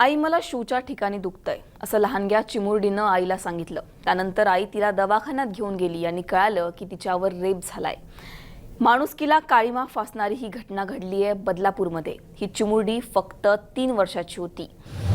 आई मला शूच्या ठिकाणी दुखतंय असं लहानग्या चिमुरडीनं आईला सांगितलं. त्यानंतर आई तिला दवाखान्यात घेऊन गेली आणि कळालं की तिच्यावर रेप झालाय. माणुसकीला काळीमा फासणारी ही घटना घडली आहे बदलापूरमध्ये. ही चिमुरडी फक्त तीन वर्षाची होती.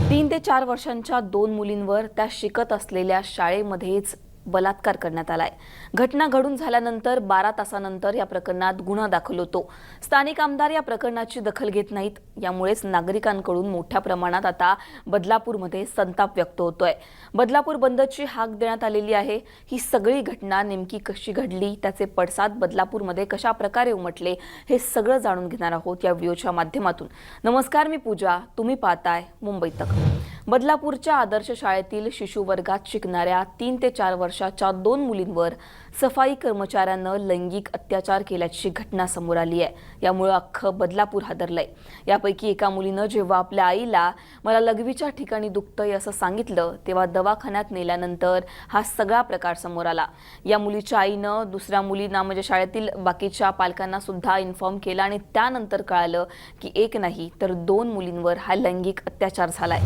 तीन ते चार वर्षांच्या दोन मुलींवर त्या शिकत असलेल्या शाळेमध्येच बलात्कार करण्यात आलाय. घटना घडून झाल्यानंतर बारा तासानंतर या प्रकरणात गुन्हा दाखल होतो. स्थानिक आमदार या प्रकरणाची दखल घेत नाहीत. यामुळेच नागरिकांकडून मोठ्या प्रमाणात आता बदलापूरमध्ये संताप व्यक्त होतोय. बदलापूर बंदची हाक देण्यात आलेली आहे. ही सगळी घटना नेमकी कशी घडली? त्याचे पडसाद बदलापूरमध्ये कशा प्रकारे उमटले? हे सगळं जाणून घेणार आहोत या व्हिडिओच्या माध्यमातून. नमस्कार मी पूजा. तुम्ही पाहताय मुंबई तक. बदलापूरच्या आदर्श शाळेतील शिशु वर्गात शिकणाऱ्या तीन ते चार वर्षाच्या दोन मुलींवर सफाई कर्मचाऱ्यानं लैंगिक अत्याचार केल्याची घटना समोर आली आहे. यामुळे अख्खं बदलापूर हादरलंय. यापैकी एका मुलीनं जेव्हा आपल्या आईला मला लघवीच्या ठिकाणी दुखतंय असं सांगितलं तेव्हा दवाखान्यात नेल्यानंतर हा सगळा प्रकार समोर आला. या मुलीच्या आईनं दुसऱ्या मुलींना म्हणजे शाळेतील बाकीच्या पालकांना सुद्धा इन्फॉर्म केला आणि त्यानंतर कळालं की एक नाही तर दोन मुलींवर हा लैंगिक अत्याचार झालाय.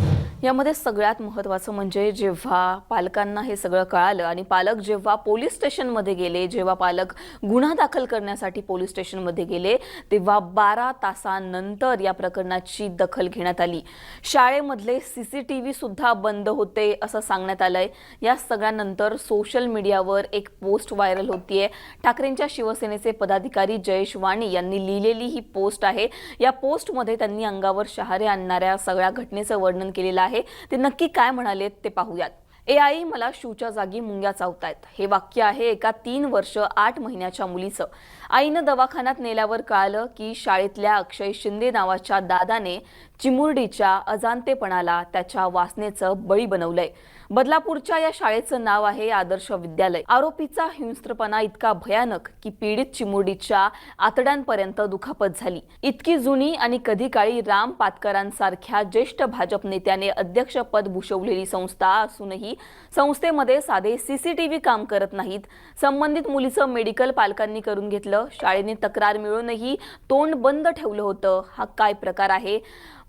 यामध्ये सगळ्यात महत्त्वाचं म्हणजे जेव्हा पालकांना हे सगळं कळालं आणि पालक जेव्हा पोलीस स्टेशनमध्ये गेले जेव्हा पालक गुन्हा दाखल करण्यासाठी पोलीस स्टेशनमध्ये गेले तेव्हा बारा तासानंतर या प्रकरणाची दखल घेण्यात आली. शाळेमधले सी सी टी व्ही सुद्धा बंद होते असं सांगण्यात आलंय. या सगळ्यानंतर सोशल मीडियावर एक पोस्ट व्हायरल होतीये. ठाकरेंच्या शिवसेनेचे पदाधिकारी जयेश वाणी यांनी लिहिलेली ही पोस्ट आहे. या पोस्टमध्ये त्यांनी अंगावर शहारे आणणाऱ्या सगळ्या घटनेचं वर्णन केलेलं आहे. ते नक्की काय म्हणाले ते पाहूयात. ए आई मला शूच्या जागी मुंग्या चावतायत. हे वाक्य आहे एका तीन वर्ष आठ महिन्याच्या मुलीचं. आईनं दवाखान्यात नेल्यावर कळालं की शाळेतल्या अक्षय शिंदे नावाच्या दादाने चिमुरडीच्या अजाणतेपणाला त्याच्या वासनेचं बळी बनवलंय. बदलापूरच्या या शाळेचं नाव आहे आदर्श विद्यालय. आरोपीचा हिंस्त्रपणा इतका भयानक की पीडित चिमुरडीच्या आतड्यांपर्यंत दुखापत झाली. इतकी जुनी आणि कधी काळी राम पातकरांसारख्या ज्येष्ठ भाजप नेत्याने अध्यक्षपद भूषवलेली संस्था असूनही संस्थेमध्ये साधे सीसीटीव्ही काम करत नाहीत. संबंधित मुलीचं मेडिकल पालकांनी करून घेतलं. शाळेने तक्रार मिळूनही तोंड बंद ठेवलं होतं. हा काय प्रकार आहे?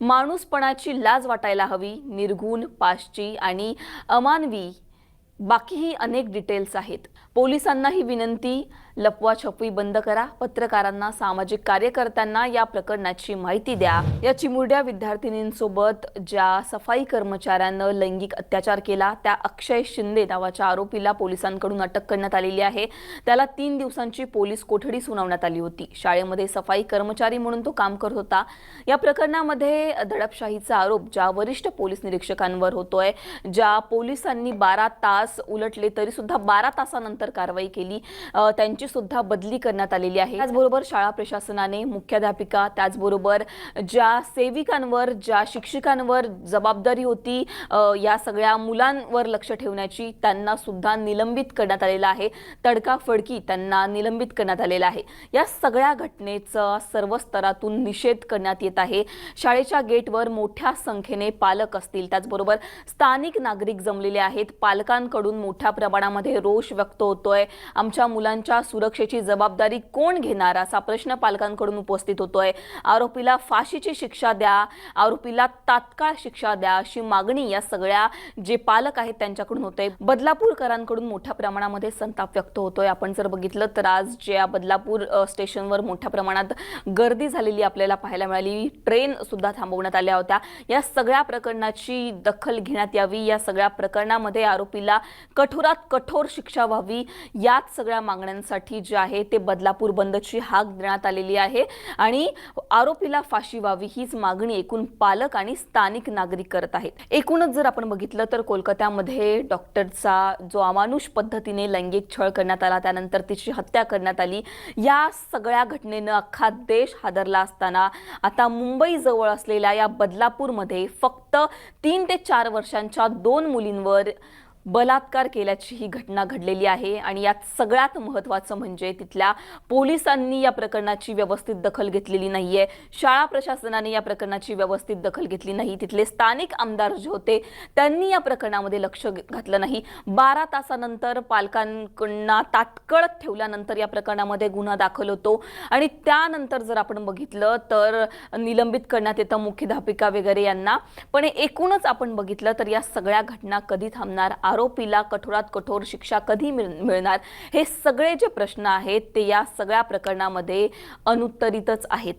माणूसपणाची लाज वाटायला हवी निर्गुण पाशची आणि अमानवी. बाकीही अनेक डिटेल्स आहेत. पोलिसांना ही विनंती लपवाछपवी बंद करा. पत्रकारांना सामाजिक कार्यकर्त्यांना या प्रकरणाची माहिती द्या. या चिमुरड्या विद्यार्थिनींसोबत ज्या सफाई कर्मचाऱ्यानं लैंगिक अत्याचार केला त्या अक्षय शिंदे नावाच्या आरोपीला पोलिसांकडून अटक करण्यात आलेली आहे. त्याला तीन दिवसांची पोलीस कोठडी सुनावण्यात आली होती. शाळेमध्ये सफाई कर्मचारी म्हणून तो काम करत होता. या प्रकरणामध्ये दडपशाहीचा आरोप ज्या वरिष्ठ पोलीस निरीक्षकांवर होतोय ज्या पोलिसांनी बारा तास उलटले तरी सुद्धा बारा तासानंतर कारवाई केली. त्यांची यांची सुद्धा बदली करण्यात आलेली आहे. त्याचबरोबर शाळा प्रशासनाने मुख्याध्यापिका त्याचबरोबर ज्या सेविकांवर ज्या शिक्षिकांवर जबाबदारी होती या सगळ्या मुलांवर लक्ष ठेवण्याची त्यांना सुद्धा निलंबित करण्यात आलेलं आहे. तडकाफडकी त्यांना निलंबित करण्यात आलेला आहे. या सगळ्या घटनेचा सर्व स्तरातून निषेध करण्यात येत आहे. शाळेच्या गेटवर मोठ्या संख्येने पालक असतील. त्याचबरोबर स्थानिक नागरिक जमलेले आहेत. पालकांकडून मोठ्या प्रमाणामध्ये रोष व्यक्त होतोय. आमच्या मुलांच्या सुरक्षेची जबाबदारी कोण घेणार असा प्रश्न पालकांकडून उपस्थित होतोय. आरोपीला फाशीची शिक्षा द्या आरोपीला तात्काळ शिक्षा द्या अशी मागणी या सगळ्या जे पालक आहेत त्यांच्याकडून होते बदलापूरकरांकडून मोठ्या प्रमाणामध्ये संताप व्यक्त होतोय. आपण जर बघितलं तर आज ज्या बदलापूर स्टेशनवर मोठ्या प्रमाणात गर्दी झालेली आपल्याला पाहायला मिळाली. ट्रेन सुद्धा थांबवण्यात आल्या होत्या. या सगळ्या प्रकरणाची दखल घेण्यात यावी. या सगळ्या प्रकरणामध्ये आरोपीला कठोरात कठोर शिक्षा व्हावी. याच सगळ्या मागण्यांसाठी जे आहे ते बदलापूर बंदची हाक देण्यात आलेली आहे. आणि आरोपीला फाशी व्हावी हीच मागणी एकूण पालक आणि स्थानिक नागरिक करत आहेत. एकूणच जर आपण बघितलं तर कोलकात्यामध्ये डॉक्टरचा जो अमानुष पद्धतीने लैंगिक छळ करण्यात आला त्यानंतर तिची हत्या करण्यात आली या सगळ्या घटनेनं अख्खा देश हादरला असताना आता मुंबई जवळ असलेल्या या बदलापूरमध्ये फक्त तीन ते चार वर्षांच्या दोन मुलींवर बलात्कार केल्याची ही घटना घडलेली आहे आणि यात सगळ्यात महत्त्वाचं म्हणजे तिथल्या पोलिसांनी या प्रकरणाची व्यवस्थित दखल घेतलेली नाही आहे शाळा प्रशासनाने या प्रकरणाची व्यवस्थित दखल घेतली नाही. तिथले स्थानिक आमदार जे होते त्यांनी या प्रकरणामध्ये लक्ष घातलं नाही. बारा तासानंतर पालकांकडनं तात्कळत ठेवल्यानंतर या प्रकरणामध्ये गुन्हा दाखल होतो. आणि त्यानंतर जर आपण बघितलं तर निलंबित करण्यात येतं मुख्याध्यापिका वगैरे यांना. पण एकूणच आपण बघितलं तर या सगळ्या घटना कधी थांबणार आरोपीला कठोरात कठोर शिक्षा कधी मिळ- मिळणार? हे सगळे जे प्रश्न आहेत ते या सगळ्या प्रकरणामध्ये अनुत्तरितच आहेत.